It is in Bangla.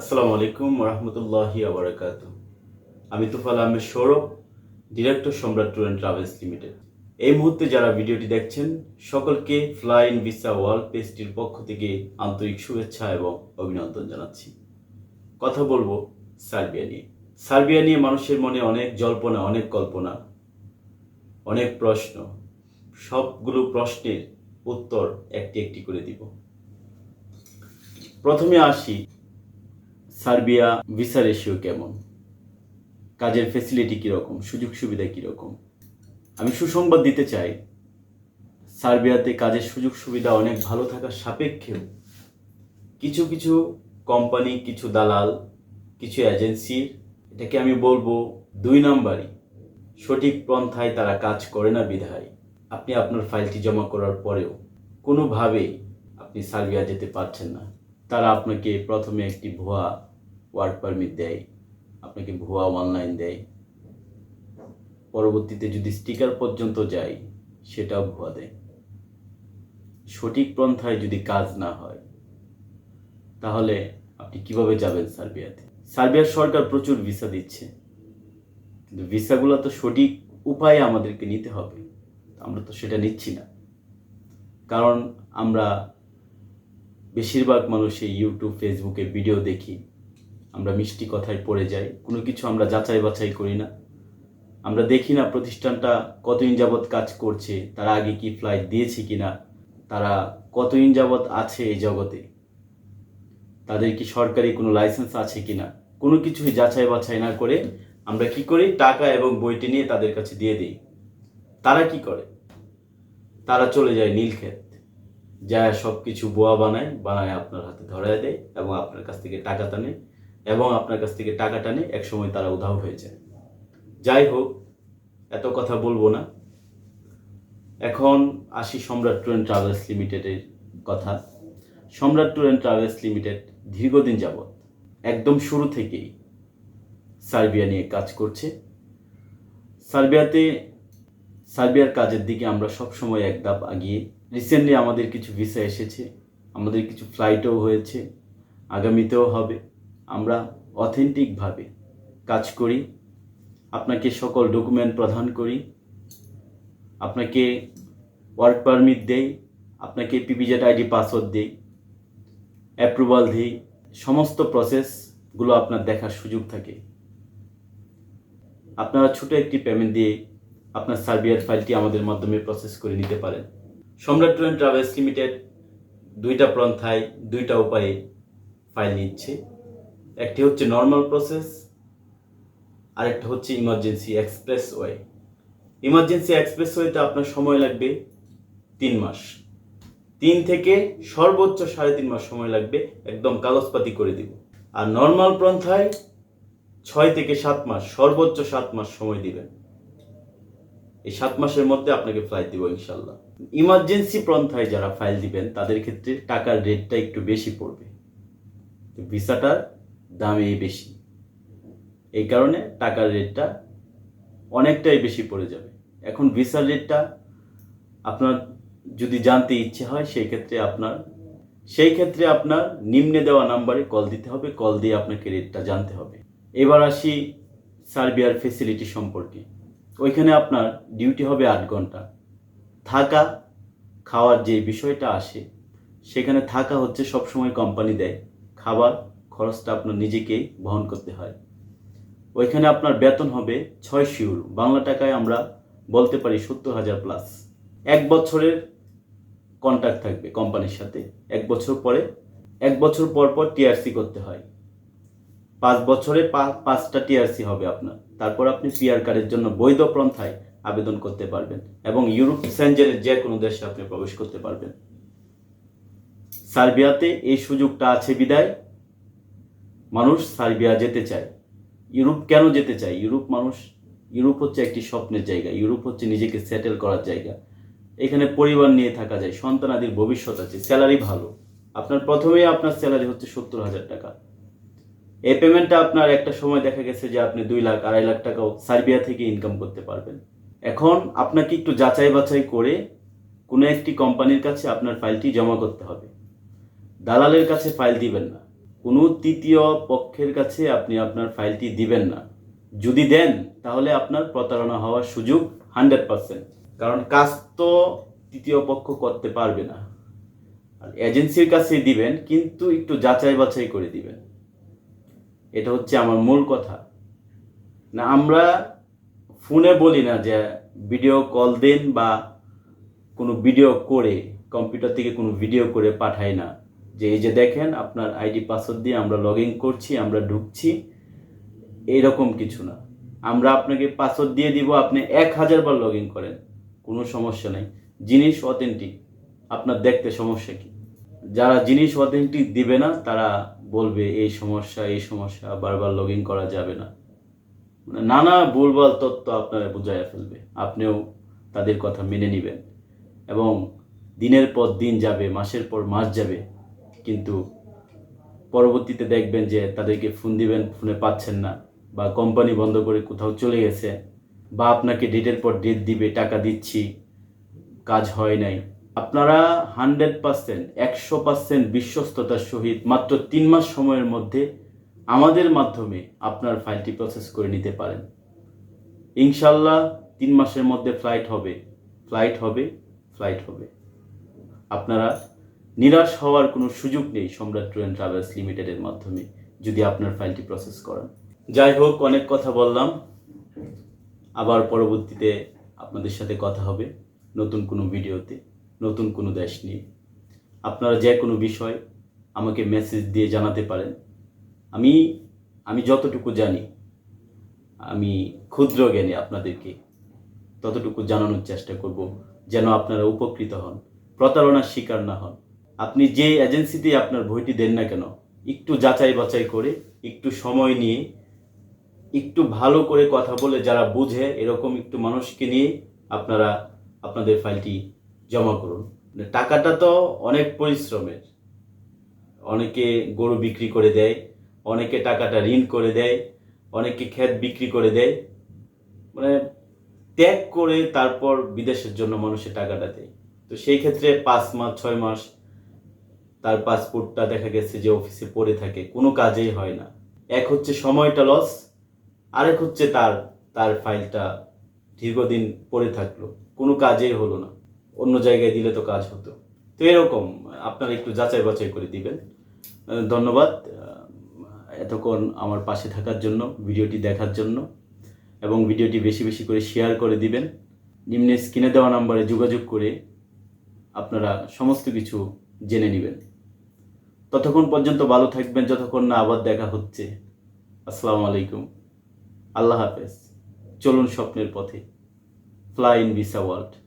আসসালামু আলাইকুম রহমতুল্লাহি আবরাকাত আমি Tufal Ahmed Saurav, director Samrat tour and travels limited. এই মুহূর্তে যারা ভিডিওটি দেখছেন, সকলকে ফ্লাইন ভিসা ওয়ার্ল্ড পেজটির পক্ষ থেকে আন্তরিক শুভেচ্ছা এবং অভিনন্দন জানাচ্ছি। কথা বলব সার্বিয়া নিয়ে। সার্বিয়া নিয়ে মানুষের মনে অনেক জল্পনা, অনেক কল্পনা, অনেক প্রশ্ন। সবগুলো প্রশ্নের উত্তর একটি একটি করে দিব। প্রথমে আসি সার্বিয়া ভিসা রেশিও কেমন? কাজের ফেসিলিটি কীরকম? সুযোগ সুবিধা কীরকম? আমি সুসংবাদ দিতে চাই। সার্বিয়াতে কাজের সুযোগ সুবিধা অনেক ভালো থাকার সাপেক্ষেও কিছু কিছু কোম্পানি কিছু দালাল, কিছু এজেন্সির এটাকে আমি বলব দুই নাম্বারই। সঠিক পন্থায় তারা কাজ করে না বিধায়। আপনি আপনার ফাইলটি জমা করার পরেও কোনোভাবেই আপনি সার্বিয়া যেতে পারছেন না। তারা আপনাকে প্রথমে একটি ভুয়া ওয়ার্ক পারমিট দেয়, আপনাকে ভুয়া অনলাইন দেয়। পরবর্তীতে যদি স্টিকার পর্যন্ত যায়, সেটাও ভুয়া দেয়। সঠিক পন্থায় যদি কাজ না হয়, তাহলে আপনি কীভাবে যাবেন সার্বিয়াতে? সার্বিয়ার সরকার প্রচুর ভিসা দিচ্ছে। কিন্তু ভিসাগুলো তো সঠিক উপায়ে আমাদেরকে নিতে হবে। আমরা তো সেটা নিচ্ছি না। কারণ আমরা বেশিরভাগ মানুষই ইউটিউব ফেসবুকে ভিডিও দেখি। আমরা মিষ্টি কথায় পড়ে যাই, কোনো কিছু আমরা যাচাই বাছাই করি না। আমরা দেখি না প্রতিষ্ঠানটা কতদিন যাবৎ কাজ করছে, তারা আগে কি ফ্লাইট দিয়েছে কি না তারা কতদিন যাবৎ আছে এই জগতে, তাদের কি সরকারি কোনো লাইসেন্স আছে কিনা, কোনো কিছুই যাচাই বাছাই না করে আমরা কি করি, টাকা এবং বইটি নিয়ে তাদের কাছে দিয়ে দিই। তারা কি করে? তারা চলে যায় নীলক্ষেত যা সব কিছু বোয়া বানায় বানায় আপনার হাতে ধরায় দেয় এবং আপনার কাছ থেকে টাকা টানে। এবং আপনার কাছ থেকে টাকা টানে একসময় তারা উধাও হয়ে যায়। যাই হোক, এত কথা বলব না। এখন আসি সম্রাট ট্যুর অ্যান্ড ট্রাভেলস লিমিটেডের কথা। সম্রাট ট্যুর অ্যান্ড ট্রাভেলস লিমিটেড দীর্ঘদিন যাবৎ, একদম শুরু থেকেই সার্বিয়া নিয়ে কাজ করছে। সার্বিয়াতে, সার্বিয়ার কাজের দিকে আমরা সব সময় এক ধাপ আগিয়ে। রিসেন্টলি আমাদের কিছু ভিসা এসেছে, আমাদের কিছু ফ্লাইটও হয়েছে, আগামীতেও হবে। আমরা অথেন্টিকভাবে কাজ করি, আপনাকে সকল ডকুমেন্ট প্রদান করি, আপনাকে ওয়ার্ক পারমিট দেই, আপনাকে পিপিজেড আইডি পাসওয়ার্ড দেই অ্যাপ্রুভাল দিই, সমস্ত প্রসেসগুলো আপনার দেখার সুযোগ থাকে। আপনারা ছোট একটি পেমেন্ট দিয়ে আপনার সার্ভিয়ার ফাইলটি আমাদের মাধ্যমে প্রসেস করে নিতে পারেন। সম্রাট অ্যান্ড ট্রাভেলস লিমিটেড দুইটা পন্থায় দুইটা উপায়ে ফাইল নিচ্ছে। একটি হচ্ছে নর্মাল প্রসেস আরেকটা হচ্ছে emergency express way emergency express ওয়েতে আপনার সময় লাগবে তিন মাস। তিন থেকে সর্বোচ্চ সাড়ে তিন মাস সময় লাগবে একদম কাগজপাতি করে দিব। আর নর্মাল পন্থায় ছয় থেকে সাত মাস, সর্বোচ্চ সাত মাস সময় দিবেন। এই সাত মাসের মধ্যে আপনাকে ফ্লাইট দিব ইনশাল্লাহ ইমার্জেন্সি পন্থায় যারা ফাইল দিবেন, তাদের ক্ষেত্রে টাকার রেটটা একটু বেশি পড়বে। ভিসাটার দামে বেশি। এই কারণে টাকার রেটটা অনেকটাই বেশি পড়ে যাবে। এখন ভিসার রেটটা আপনার যদি জানতে ইচ্ছে হয়, সেই ক্ষেত্রে আপনার, সেই ক্ষেত্রে আপনার নিম্নে দেওয়া নাম্বারে কল দিতে হবে। কল দিয়ে আপনাকে রেটটা জানতে হবে। এবার আসি সার্বিয়ার ফেসিলিটি সম্পর্কে। ওইখানে আপনার ডিউটি হবে আট ঘণ্টা। থাকা, খাওয়ার যে বিষয়টা আসে, সেখানে থাকা হচ্ছে সবসময় কোম্পানি দেয়। খাবার খরচটা আপনার নিজেকেই বহন করতে হয়। ওইখানে আপনার বেতন হবে ছয় শিউর। বাংলা টাকায় আমরা বলতে পারি সত্তর হাজার প্লাস এক বছরের কন্ট্যাক্ট থাকবে কোম্পানির সাথে। এক বছর পরে, এক বছর পর পর টিআরসি করতে হয়। পাঁচ বছরে পাঁচটা টিআরসি হবে আপনার। তারপর আপনি পিআর কার্ডের জন্য বৈধ পন্থায় আবেদন করতে পারবেন এবং ইউরোপ সেঞ্জেনের যে কোনো দেশে আপনি প্রবেশ করতে পারবেন। সার্বিয়াতে এই সুযোগটা আছে বিদায়। মানুষ সার্বিয়া যেতে চায়। ইউরোপ কেন যেতে চায়? ইউরোপ মানুষ, ইউরোপ হচ্ছে একটি স্বপ্নের জায়গা। ইউরোপ হচ্ছে নিজেকে সেটেল করার জায়গা। এখানে পরিবার নিয়ে থাকা যায় সন্তানাদির ভবিষ্যৎ আছে স্যালারি ভালো। আপনার প্রথমেই আপনার স্যালারি হচ্ছে সত্তর হাজার টাকা। এই পেমেন্টটা আপনার একটা সময় দেখা গেছে যে আপনি দুই লাখ, আড়াই লাখ টাকাও সার্বিয়া থেকে ইনকাম করতে পারবেন। এখন আপনাকে একটু যাচাই বাছাই করে কোনো একটি কোম্পানির কাছে আপনার ফাইলটি জমা করতে হবে। দালালের কাছে ফাইল দিবেন না। কোনো তৃতীয় পক্ষের কাছে আপনি আপনার ফাইলটি দিবেন না। যদি দেন, তাহলে আপনার প্রতারণা হওয়ার সুযোগ হান্ড্রেড পার্সেন্ট। কারণ কাজ তো তৃতীয় পক্ষ করতে পারবে না। আর এজেন্সির কাছে দিবেন, কিন্তু একটু যাচাই বাছাই করে দিবেন। এটা হচ্ছে আমার মূল কথা। না, আমরা ফোনে বলি না যে ভিডিও কল দেন বা কোনো ভিডিও করে, কম্পিউটার থেকে কোনো ভিডিও করে পাঠাই না। যে এই যে দেখেন, আপনার আইডি পাসওয়ার্ড দিয়ে আমরা লগ ইন করছি, আমরা ঢুকছি। এইরকম কিছু না। আমরা আপনাকে পাসওয়ার্ড দিয়ে দিব, আপনি এক হাজার বার লগ ইন করেন। কোনো সমস্যা নেই। জিনিস অথেন্টিক আপনার দেখতে সমস্যা কি? যারা জিনিস অথেন্টিক দিবে না, তারা বলবে, এই সমস্যা এই সমস্যা, বারবার লগ ইন করা যাবে না। মানে নানা ভুলভাল তত্ত্ব আপনারা বুঝাইয়া ফেলবে। আপনিও তাদের কথা মেনে নেবেন। এবং দিনের পর দিন যাবে, মাসের পর মাস যাবে কিন্তু পরবর্তীতে দেখবেন যে তাদেরকে ফোন দিবেন ফোনে পাচ্ছেন না বা কোম্পানি বন্ধ করে কোথাও চলে গেছে বা আপনাকে ডেটের পর ডেট দিবে, টাকা দিচ্ছি, কাজ হয় নাই। আপনারা হান্ড্রেড পার্সেন্ট একশো পার্সেন্ট বিশ্বস্ততার সহিত মাত্র তিন মাস সময়ের মধ্যে আমাদের মাধ্যমে আপনার ফাইলটি প্রসেস করে নিতে পারেন। ইনশাল্লাহ তিন মাসের মধ্যে ফ্লাইট হবে। ফ্লাইট হবে ফ্লাইট হবে। আপনারা নিরাশ হওয়ার কোনো সুযোগ নেই সম্রাট ট্যুর অ্যান্ড ট্রাভেলস লিমিটেডের মাধ্যমে, যদি আপনার ফাইলটি প্রসেস করেন। যাই হোক, অনেক কথা বললাম। আবার পরবর্তীতে আপনাদের সাথে কথা হবে নতুন কোনো ভিডিওতে, নতুন কোনো দেশ নিয়ে। আপনারা যে কোনো বিষয় আমাকে মেসেজ দিয়ে জানাতে পারেন। আমি আমি যতটুকু জানি, আমি ক্ষুদ্র জ্ঞানী আপনাদেরকে ততটুকু জানানোর চেষ্টা করব যেন আপনারা উপকৃত হন, প্রতারণার শিকার না হন। আপনি যে এজেন্সিতে আপনার বইটি দেন না কেন, একটু যাচাই বাছাই করে, একটু সময় নিয়ে, একটু ভালো করে কথা বলে যারা বুঝে, এরকম একটু মানুষকে নিয়ে আপনারা আপনাদের ফাইলটি জমা করুন। টাকাটা তো অনেক পরিশ্রমের। অনেকে গরু বিক্রি করে দেয়, অনেকে টাকাটা ঋণ করে দেয়, অনেকে ক্ষেত বিক্রি করে দেয়। মানে ত্যাগ করে তারপর বিদেশের জন্য মানুষের টাকাটা দেয়। তো সেই ক্ষেত্রে পাঁচ মাস, ছয় মাস তার পাসপোর্টটা দেখা গেছে যে অফিসে পড়ে থাকে, কোনো কাজেই হয় না। এক হচ্ছে সময়টা লস আরেক হচ্ছে তার তার ফাইলটা দীর্ঘদিন পড়ে থাকল, কোনো কাজেই হলো না। অন্য জায়গায় দিলে তো কাজ হতো। তো এরকম, আপনারা একটু যাচাই বাছাই করে দিবেন। ধন্যবাদ এতক্ষণ আমার পাশে থাকার জন্য, ভিডিওটি দেখার জন্য, এবং ভিডিওটি বেশি বেশি করে শেয়ার করে দিবেন। নিম্নে স্ক্রিনে দেওয়া নাম্বারে যোগাযোগ করে আপনারা সমস্ত কিছু জেনে নেবেন। ততক্ষণ পর্যন্ত ভালো থাকবেন, যতক্ষণ না আবার দেখা হচ্ছে। আসসালামু আলাইকুম। আল্লাহ হাফেজ। চলুন স্বপ্নের পথে। Fly in visa world.